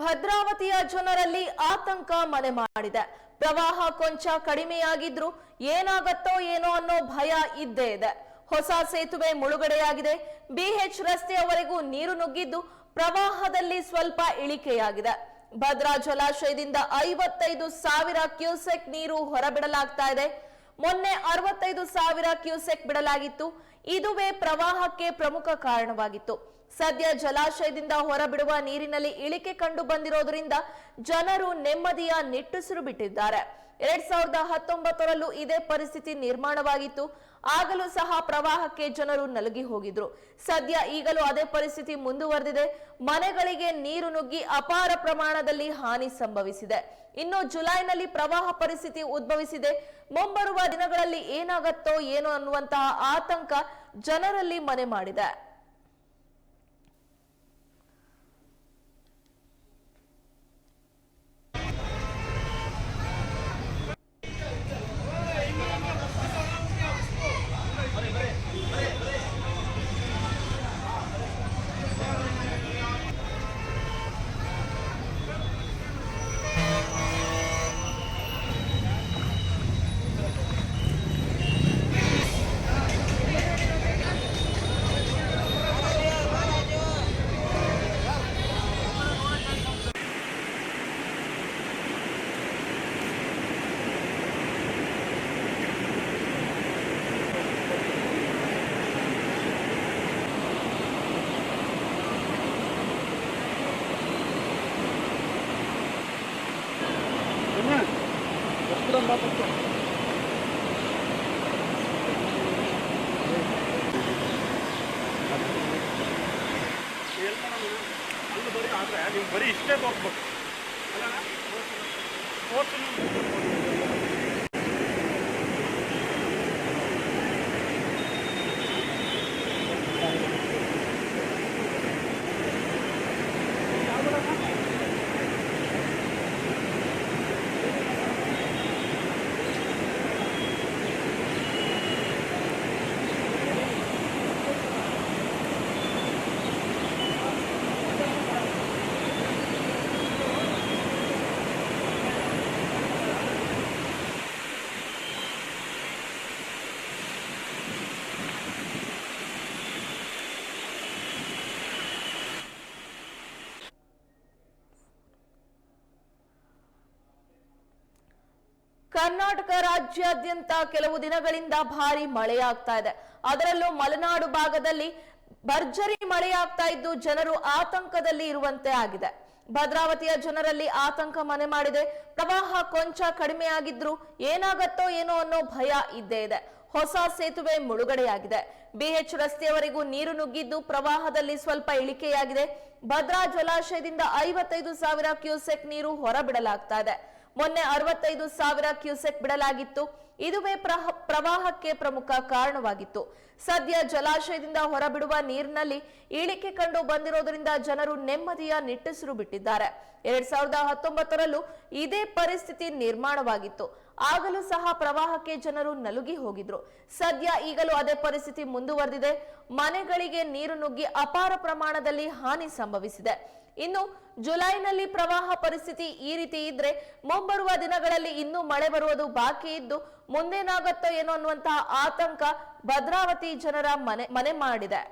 ಭದ್ರಾವತಿಯ ಜನರಲ್ಲಿ ಆತಂಕ ಮನೆ ಮಾಡಿದೆ. ಪ್ರವಾಹ ಕೊಂಚ ಕಡಿಮೆಯಾಗಿದ್ರು ಏನಾಗತ್ತೋ ಏನೋ ಅನ್ನೋ ಭಯ ಇದ್ದೇ ಇದೆ. ಹೊಸ ಸೇತುವೆ ಮುಳುಗಡೆಯಾಗಿದೆ. ಬಿಎಚ್ ರಸ್ತೆಯವರೆಗೂ ನೀರು ನುಗ್ಗಿದ್ದು ಪ್ರವಾಹದಲ್ಲಿ ಸ್ವಲ್ಪ ಇಳಿಕೆಯಾಗಿದೆ. ಭದ್ರಾ ಜಲಾಶಯದಿಂದ ಐವತ್ತೈದು ಸಾವಿರ ಕ್ಯೂಸೆಕ್ ನೀರು ಹೊರಬಿಡಲಾಗ್ತಾ ಇದೆ. ಮೊನ್ನೆ ಅರವತ್ತೈದು ಸಾವಿರ ಕ್ಯೂಸೆಕ್ ಬಿಡಲಾಗಿತ್ತು. ಇದುವೇ ಪ್ರವಾಹಕ್ಕೆ ಪ್ರಮುಖ ಕಾರಣವಾಗಿತ್ತು. ಸದ್ಯ ಜಲಾಶಯದಿಂದ ಹೊರಬಿಡುವ ನೀರಿನಲ್ಲಿ ಇಳಿಕೆ ಕಂಡು ಬಂದಿರೋದ್ರಿಂದ ಜನರು ನೆಮ್ಮದಿಯ ನಿಟ್ಟುಸಿರು ಬಿಟ್ಟಿದ್ದಾರೆ ಎರಡ್ ಸಾವಿರದ ಹತ್ತೊಂಬತ್ತರಲ್ಲೂ ಇದೇ ಪರಿಸ್ಥಿತಿ ನಿರ್ಮಾಣವಾಗಿತ್ತು. ಆಗಲೂ ಸಹ ಪ್ರವಾಹಕ್ಕೆ ಜನರು ನಲುಗಿ ಹೋಗಿದ್ರು. ಸದ್ಯ ಈಗಲೂ ಅದೇ ಪರಿಸ್ಥಿತಿ ಮುಂದುವರೆದಿದೆ. ಮನೆಗಳಿಗೆ ನೀರು ನುಗ್ಗಿ ಅಪಾರ ಪ್ರಮಾಣದಲ್ಲಿ ಹಾನಿ ಸಂಭವಿಸಿದೆ. ಇನ್ನು ಜುಲೈನಲ್ಲಿ ಪ್ರವಾಹ ಪರಿಸ್ಥಿತಿ ಉದ್ಭವಿಸಿದೆ. ಮುಂಬರುವ ದಿನಗಳಲ್ಲಿ ಏನಾಗತ್ತೋ ಏನೋ ಅನ್ನುವಂತಹ ಆತಂಕ ಜನರಲ್ಲಿ ಮನೆ ಮಾಡಿದೆ. ಅಲ್ಲಿ ಬರೀ ಆದರೆ ನೀವು ಬರೀ ಇಷ್ಟೇ ತೋರಿಸ್ಬೇಕು. ಕರ್ನಾಟಕ ರಾಜ್ಯಾದ್ಯಂತ ಕೆಲವು ದಿನಗಳಿಂದ ಭಾರಿ ಮಳೆಯಾಗ್ತಾ ಇದೆ. ಅದರಲ್ಲೂ ಮಲೆನಾಡು ಭಾಗದಲ್ಲಿ ಭರ್ಜರಿ ಮಳೆಯಾಗ್ತಾ ಇದ್ದು ಜನರು ಆತಂಕದಲ್ಲಿ ಇರುವಂತೆ ಆಗಿದೆ. ಭದ್ರಾವತಿಯ ಜನರಲ್ಲಿ ಆತಂಕ ಮನೆ ಮಾಡಿದೆ. ಪ್ರವಾಹ ಕೊಂಚ ಕಡಿಮೆಯಾಗಿದ್ರು ಏನಾಗತ್ತೋ ಏನೋ ಅನ್ನೋ ಭಯ ಇದ್ದೇ ಇದೆ. ಹೊಸ ಸೇತುವೆ ಮುಳುಗಡೆಯಾಗಿದೆ. ಬಿಎಚ್ ರಸ್ತೆಯವರೆಗೂ ನೀರು ನುಗ್ಗಿದ್ದು ಪ್ರವಾಹದಲ್ಲಿ ಸ್ವಲ್ಪ ಇಳಿಕೆಯಾಗಿದೆ. ಭದ್ರಾ ಜಲಾಶಯದಿಂದ ಐವತ್ತೈದು ಸಾವಿರ ಕ್ಯೂಸೆಕ್ ನೀರು ಹೊರಬಿಡಲಾಗ್ತಾ ಇದೆ. ಮೊನ್ನೆ ಅರವತ್ತೈದು ಸಾವಿರ ಕ್ಯೂಸೆಕ್ ಬಿಡಲಾಗಿತ್ತು. ಇದುವೇ ಪ್ರವಾಹಕ್ಕೆ ಪ್ರಮುಖ ಕಾರಣವಾಗಿತ್ತು. ಸದ್ಯ ಜಲಾಶಯದಿಂದ ಹೊರಬಿಡುವ ನೀರಿನಲ್ಲಿ ಇಳಿಕೆ ಕಂಡು ಬಂದಿರೋದರಿಂದ ಜನರು ನೆಮ್ಮದಿಯ ನಿಟ್ಟುಸಿರು ಬಿಟ್ಟಿದ್ದಾರೆ. ಎರಡ್ ಸಾವಿರದ ಹತ್ತೊಂಬತ್ತರಲ್ಲೂ ಇದೇ ಪರಿಸ್ಥಿತಿ ನಿರ್ಮಾಣವಾಗಿತ್ತು. ಆಗಲೂ ಸಹ ಪ್ರವಾಹಕ್ಕೆ ಜನರು ನಲುಗಿ ಹೋಗಿದ್ರು. ಸದ್ಯ ಈಗಲೂ ಅದೇ ಪರಿಸ್ಥಿತಿ ಮುಂದುವರೆದಿದೆ. ಮನೆಗಳಿಗೆ ನೀರು ನುಗ್ಗಿ ಅಪಾರ ಪ್ರಮಾಣದಲ್ಲಿ ಹಾನಿ ಸಂಭವಿಸಿದೆ. ಇನ್ನು ಜುಲೈನಲ್ಲಿ ಪ್ರವಾಹ ಪರಿಸ್ಥಿತಿ ಈ ರೀತಿ ಇದ್ರೆ ಮುಂಬರುವ ದಿನಗಳಲ್ಲಿ ಇನ್ನೂ ಮಳೆ ಬರುವುದು ಬಾಕಿ ಇದ್ದು ಮುಂದೇನಾಗುತ್ತೋ ಏನೋ ಅನ್ನುವಂತಹ ಆತಂಕ ಭದ್ರಾವತಿ ಜನರ ಮನೆ ಮನೆ ಮಾಡಿದೆ.